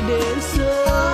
to.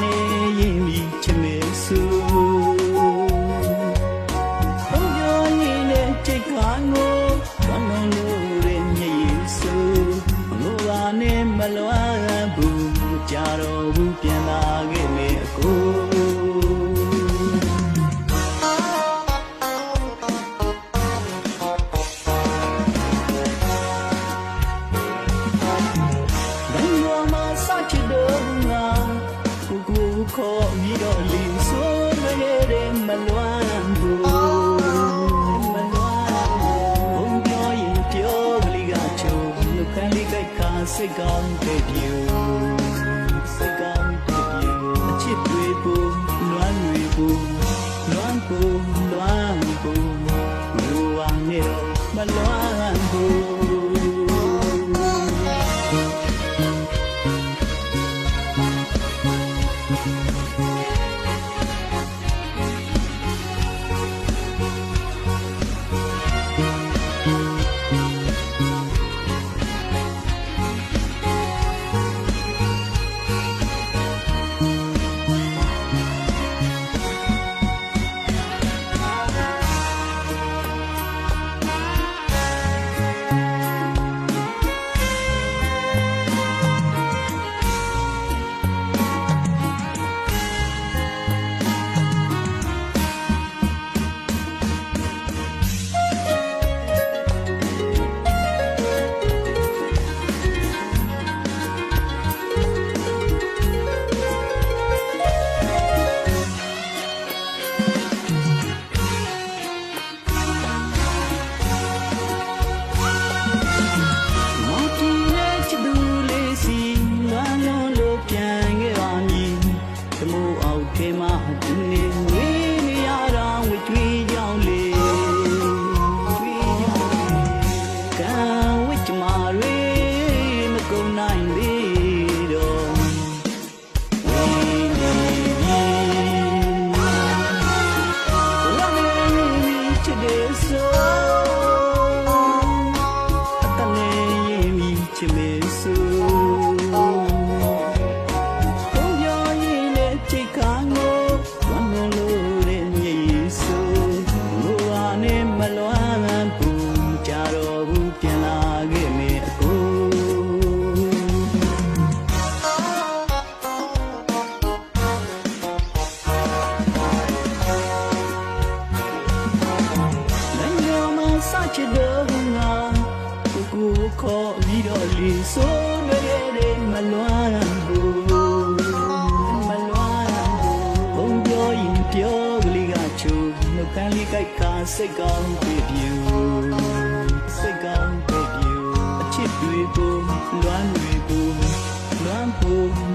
နေရင်ဒီချမေဆူဘုံပြောရင်လည်းချိတ်ကားငိုဘမလို့ရဲ့မြေဆူငိုပါနဲ့မလွမ်းဘူးကြတော့ဘူးပြန်လာ တော့လီဆိုမရေတဲ့မလွမ်းဘူးမလွမ်းဘုံပြောရင်ပြောကလေးကချုံလူကလေးကခါစိတ်ကောင်းတဲ့ပြူ ပြီးတော့လီဆိုးနေတယ်မလွားတာဘူးမလွားတာဘူးဘုံပြောရင်ပြောကလေးကချိုးနှုတ်ခမ်းလေးကြိုက်ခါစိတ်ကောင်းပြပြူစိတ်ကောင်းပြပြူအချစ်တွေကိုလွမ်းတွေကိုလွမ်းဖို့